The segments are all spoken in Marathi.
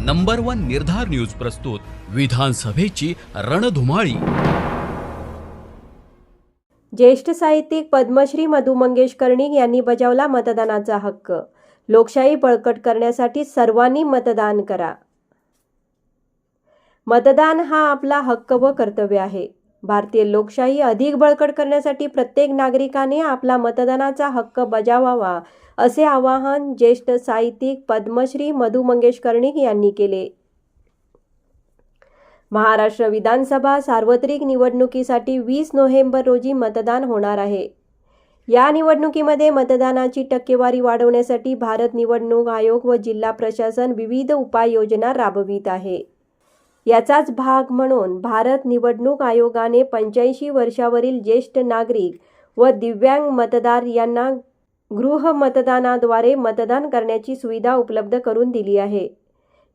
नंबर वन निर्धार न्यूज प्रस्तुत विधानसभेची रणधुमाळी. ज्येष्ठ साहित्यिक पद्मश्री मधु मंगेश कर्णिक यांनी बजावला मतदानाचा हक्क. लोकशाही बळकट करण्यासाठी सर्वांनी मतदान करा. मतदान हा आपला हक्क व कर्तव्य आहे. भारतीय लोकशाही अधिक बळकट करण्यासाठी प्रत्येक नागरिकाने आपला मतदानाचा हक्क बजावावा असे आवाहन ज्येष्ठ साहित्यिक पद्मश्री मधु मंगेश कर्णिक यांनी केले. महाराष्ट्र विधानसभा सार्वत्रिक निवडणुकीसाठी वीस नोव्हेंबर रोजी मतदान होणार आहे. या निवडणुकीमध्ये मतदानाची टक्केवारी वाढवण्यासाठी भारत निवडणूक आयोग व जिल्हा प्रशासन विविध उपाययोजना राबवित आहे. याचाच भाग म्हणून भारत निवडणूक आयोगाने पंच्याऐंशी वर्षावरील ज्येष्ठ नागरिक व दिव्यांग मतदार यांना गृहमतदानाद्वारे मतदान करण्याची सुविधा उपलब्ध करून दिली आहे.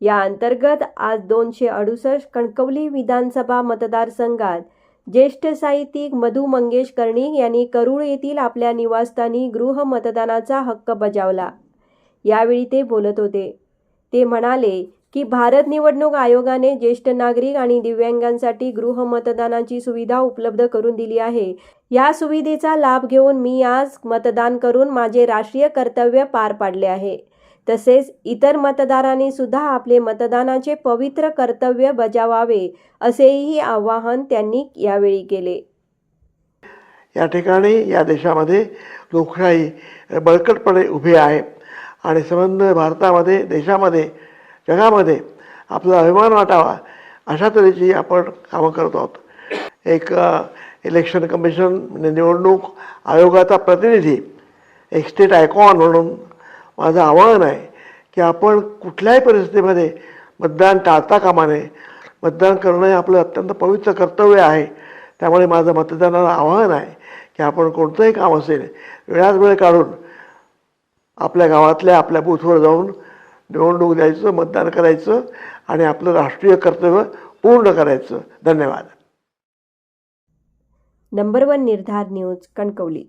या अंतर्गत आज दोनशे अडुसष्ट कणकवली विधानसभा मतदारसंघात ज्येष्ठ साहित्यिक मधु मंगेश कर्णिक यांनी करूळ येथील आपल्या निवासस्थानी गृहमतदानाचा हक्क बजावला. यावेळी ते बोलत होते. ते म्हणाले की भारत निवडणूक आयोगाने ज्येष्ठ नागरिक आणि दिव्यांगांसाठी गृहमतदानाची सुविधा उपलब्ध करून दिली आहे. या सुविधेचा लाभ घेऊन मी आज मतदान करून माझे राष्ट्रीय कर्तव्य पार पाडले आहे. तसेच इतर मतदारांनी सुद्धा आपले मतदानाचे पवित्र कर्तव्य बजावावे असेही आवाहन त्यांनी यावेळी केले. या ठिकाणी या देशामध्ये लोकशाही बळकटपणे उभी आहे आणि संबंध भारतामध्ये देशामध्ये जगामध्ये आपला अभिमान वाटावा. अशा तऱ्हेची आपण कामं करत आहोत. एक इलेक्शन कमिशन म्हणजे निवडणूक आयोगाचा प्रतिनिधी एक स्टेट आयकॉन म्हणून माझं आवाहन आहे की आपण कुठल्याही परिस्थितीमध्ये मतदान टाळता कामा नये. मतदान करणं हे आपलं अत्यंत पवित्र कर्तव्य आहे. त्यामुळे माझं मतदानाला आवाहन आहे की आपण कोणतंही काम असेल वेळात वेळ काढून आपल्या गावातल्या आपल्या बूथवर जाऊन निवडणूक द्यायचं मतदान करायचं आणि आपलं राष्ट्रीय कर्तव्य पूर्ण करायचं. धन्यवाद. Number one Nirdhar news Kankavli.